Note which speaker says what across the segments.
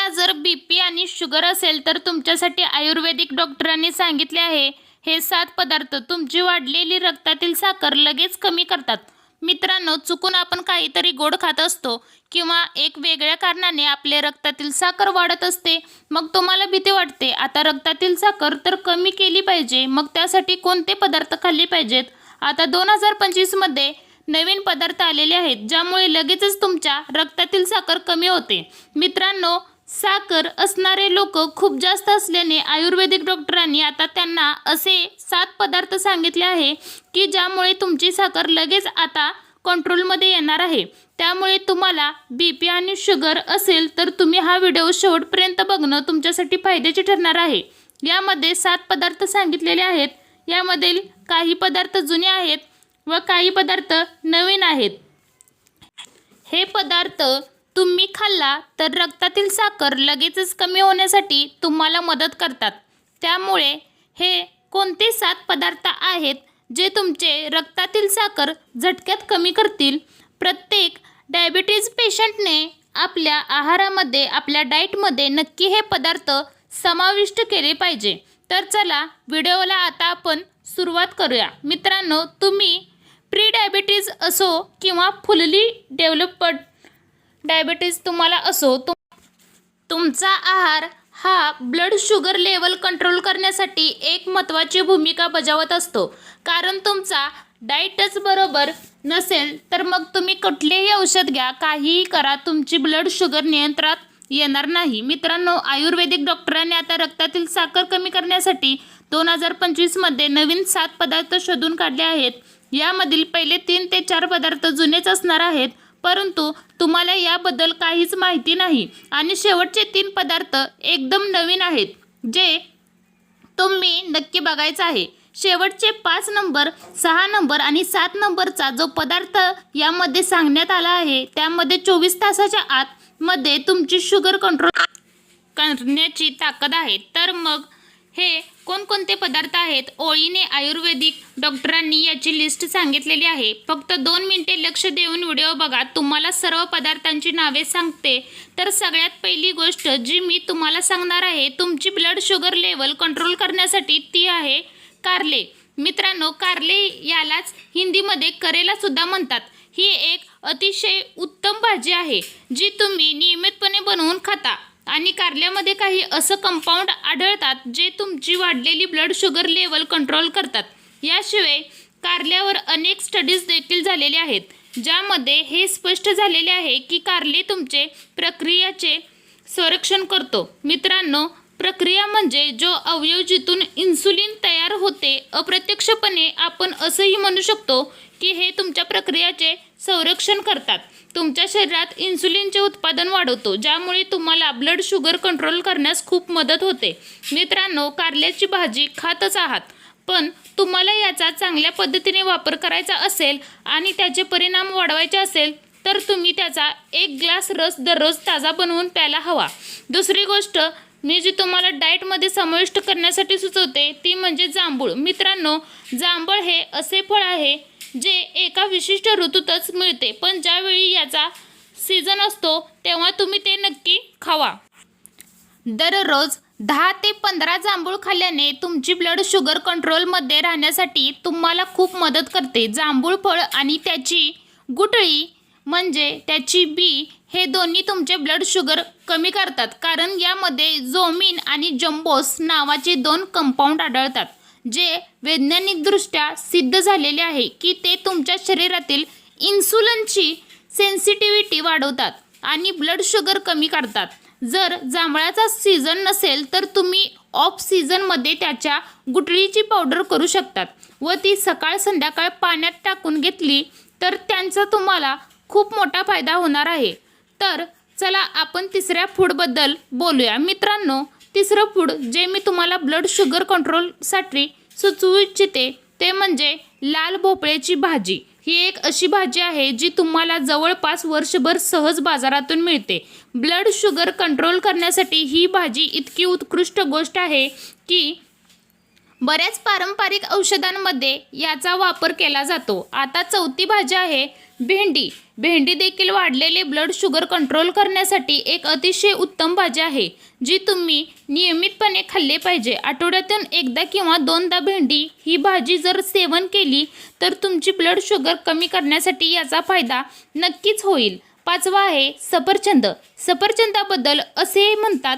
Speaker 1: तुम्हाला जर बी पी आणि शुगर असेल तर तुमच्यासाठी आयुर्वेदिक डॉक्टरांनी सांगितले आहे. हे सात पदार्थ तुमची वाढलेली रक्तातील साखर लगेच कमी करतात. मित्रांनो चुकून आपण काहीतरी गोड खात असतो किंवा एक वेगळ्या कारणाने आपले रक्तातील साखर वाढत असते मग तुम्हाला भीती वाटते आता रक्तातील साखर तर कमी केली पाहिजे मग त्यासाठी कोणते पदार्थ खाल्ले पाहिजेत? आता दोन हजार पंचवीसमध्ये नवीन पदार्थ आलेले आहेत ज्यामुळे लगेचच तुमच्या रक्तातील साखर कमी होते. मित्रांनो साखर असणारे लोक खूप जास्त असल्याने आयुर्वेदिक डॉक्टरांनी आता त्यांना असे सात पदार्थ सांगितले आहे की ज्यामुळे तुमची साखर लगेच आता कंट्रोलमध्ये येणार आहे. त्यामुळे तुम्हाला बी पी आणि शुगर असेल तर तुम्ही हा व्हिडिओ शेवटपर्यंत बघणं तुमच्यासाठी फायद्याचे ठरणार आहे. यामध्ये सात पदार्थ सांगितलेले आहेत. यामधील काही पदार्थ जुने आहेत व काही पदार्थ नवीन आहेत. हे पदार्थ तुम्ही खाल्ला तर रक्तातील साखर लगेचच कमी होण्यासाठी तुम्हाला मदत करतात. त्यामुळे हे कोणते सात पदार्थ आहेत जे तुमचे रक्तातील साखर झटक्यात कमी करतील? प्रत्येक डायबिटीज पेशंटने आपल्या आहारामध्ये आपल्या डाईटमध्ये नक्की हे पदार्थ समाविष्ट केले पाहिजे. तर चला व्हिडिओला आता आपण सुरुवात करूया. मित्रांनो तुम्ही प्री डायबिटीज असो किंवा फुलली डेव्हलपड डायबिटीज तुम्हाला असो तुम तुमचा आहार हा ब्लड शुगर लेवल कंट्रोल करण्यासाठी एक महत्त्वाची भूमिका बजावत असतो. कारण तुमचा डाईटच बरोबर नसेल तर मग तुम्ही कुठलेही औषध घ्या काहीही करा तुमची ब्लड शुगर नियंत्रणात येणार नाही. मित्रांनो आयुर्वेदिक डॉक्टरांनी आता रक्तातील साखर कमी करण्यासाठी दोन हजार पंचवीसमध्ये नवीन सात पदार्थ शोधून काढले आहेत. यामधील पहिले तीन ते चार पदार्थ जुनेच असणार आहेत. परंतु तुम्हाला याबद्दल काहीच माहिती नाही. आणि शेवटचे तीन पदार्थ एकदम नवीन आहेत जे तुम्ही नक्की बघायचं आहे. शेवटचे पाच नंबर सहा नंबर आणि सात नंबरचा जो पदार्थ यामध्ये सांगण्यात आला आहे त्यामध्ये चोवीस तासाच्या आतमध्ये तुमची शुगर कंट्रोल करण्याची ताकद आहे. तर मग हे कोणकोणते पदार्थ आहेत? ओळीने आयुर्वेदिक डॉक्टरांनी याची लिस्ट सांगितलेली आहे. फक्त दोन मिनिटे लक्ष देऊन व्हिडिओ बघा. तुम्हाला सर्व पदार्थांची नावे सांगते. तर सगळ्यात पहिली गोष्ट जी मी तुम्हाला सांगणार आहे तुमची ब्लड शुगर लेवल कंट्रोल करण्यासाठी ती आहे कारले. मित्रांनो कारले यालाच हिंदीमध्ये करेला सुद्धा म्हणतात. ही एक अतिशय उत्तम भाजी आहे जी तुम्ही नियमितपणे बनवून खाता. आणि कारल्यामध्ये काही असं कंपाऊंड आढळतात जे तुमची वाढलेली ब्लड शुगर लेवल कंट्रोल करतात. याशिवाय कारल्यावर अनेक स्टडीज देखील झालेले आहेत ज्यामध्ये हे स्पष्ट झालेले आहे की कारले तुमचे प्रक्रियाचे संरक्षण करतो. मित्रांनो प्रक्रिया म्हणजे जो अवयव जिथून इन्सुलिन तयार होते अप्रत्यक्षपणे आपण असंही म्हणू शकतो की हे तुमच्या प्रक्रियाचे संरक्षण करतात. तुमच्या शरीरात इन्सुलिनचे उत्पादन वाढवतो ज्यामुळे तुम्हाला ब्लड शुगर कंट्रोल करण्यास खूप मदत होते. मित्रांनो कारल्याची भाजी खातच आहात पण तुम्हाला याचा चांगल्या पद्धतीने वापर करायचा असेल आणि त्याचे परिणाम वाढवायचे असेल तर तुम्ही त्याचा एक ग्लास रस दररोज ताजा बनवून प्यायला हवा. दुसरी गोष्ट मी जी तुम्हाला डाएटमध्ये समाविष्ट करण्यासाठी सुचवते ती म्हणजे जांभूळ. मित्रांनो जांभळ हे असे फळ आहे जे एका विशिष्ट ऋतूतच मिळते पण ज्यावेळी याचा सीझन असतो तेव्हा तुम्ही ते नक्की खावा. दररोज दहा ते पंधरा जांभूळ खाल्ल्याने तुमची ब्लड शुगर कंट्रोलमध्ये राहण्यासाठी तुम्हाला खूप मदत करते. जांभूळ फळ आणि त्याची गुटळी म्हणजे त्याची बी हे दोन्ही तुमचे ब्लड शुगर कमी करतात. कारण यामध्ये झोमिन आणि जम्बोस नावाचे दोन कंपाऊंड आढळतात जे वैज्ञानिकदृष्ट्या सिद्ध झालेले आहे की ते तुमच्या शरीरातील इन्सुलनची सेन्सिटिव्हिटी वाढवतात आणि ब्लड शुगर कमी करतात. जर जांभळाचा सीझन नसेल तर तुम्ही ऑफ सीझनमध्ये त्याच्या गुटळीची पावडर करू शकतात व ती सकाळ संध्याकाळ पाण्यात टाकून घेतली तर त्यांचा तुम्हाला खूप मोठा फायदा होणार आहे. तर चला आपण तिसऱ्या फूडबद्दल बोलूया. मित्रांनो तिसरं फूड जे मी तुम्हाला ब्लड शुगर कंट्रोलसाठी सुचवू इच्छिते ते म्हणजे लाल भोपळ्याची भाजी. ही एक अशी भाजी आहे जी तुम्हाला जवळपास वर्षभर सहज बाजारातून मिळते. ब्लड शुगर कंट्रोल करण्यासाठी ही भाजी इतकी उत्कृष्ट गोष्ट आहे की बऱ्याच पारंपरिक औषधांमध्ये याचा वापर केला जातो. आता चौथी भाजी आहे भेंडी. भेंडी देखील वाढलेले ब्लड शुगर कंट्रोल करण्यासाठी एक अतिशय उत्तम भाजी आहे जी तुम्ही नियमितपणे खाल्ले पाहिजे. आठवड्यातून एकदा किंवा दोनदा भेंडी ही भाजी जर सेवन केली तर तुमची ब्लड शुगर कमी करण्यासाठी याचा फायदा नक्कीच होईल. पाचवा आहे सफरचंद. सफरचंदाबद्दल असे म्हणतात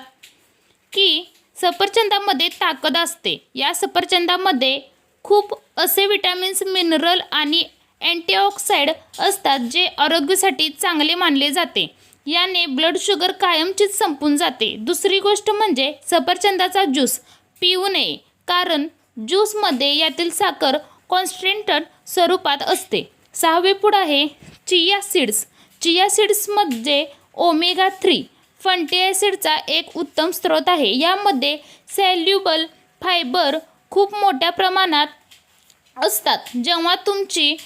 Speaker 1: की सफरचंदामध्ये ताकद असते. या सफरचंदामध्ये खूप असे विटॅमिन्स मिनरल आणि अँटीऑक्साईड असतात जे आरोग्यासाठी चांगले मानले जाते. याने ब्लड शुगर कायमचीच संपून जाते. दुसरी गोष्ट म्हणजे सफरचंदाचा ज्यूस पिऊ नये कारण ज्यूसमध्ये यातील साखर कॉन्स्टंटन स्वरूपात असते. सहावे पुढं आहे चिया सीड्स. चिया सीड्समध्ये ओमेगा थ्री फंटी ॲसिडचा एक उत्तम स्रोत आहे. यामध्ये सॅल्युबल फायबर खूप मोठ्या प्रमाणात असतात. जेव्हा तुमची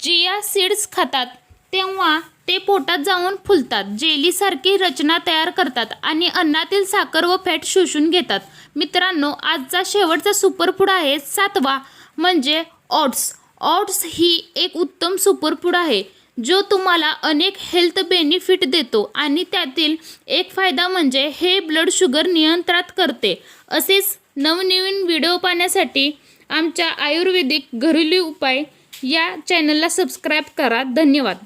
Speaker 1: चिया सीड्स खातात तेव्हा ते पोटात जाऊन फुलतात जेलीसारखी रचना तयार करतात आणि अन्नातील साखर व फॅट शोषून घेतात. मित्रांनो आजचा शेवटचा सुपरफूड आहे सातवा म्हणजे ऑट्स. ऑट्स ही एक उत्तम सुपरफूड आहे. जो तुम्हाला अनेक हेल्थ बेनिफिट देतो आणि त्यातील एक फायदा म्हणजे हे ब्लड शुगर नियंत्रणात करते. असेच नवनवीन व्हिडिओ पाहण्यासाठी आमच्या आयुर्वेदिक घरेलू उपाय या चॅनलला सबस्क्राईब करा. धन्यवाद.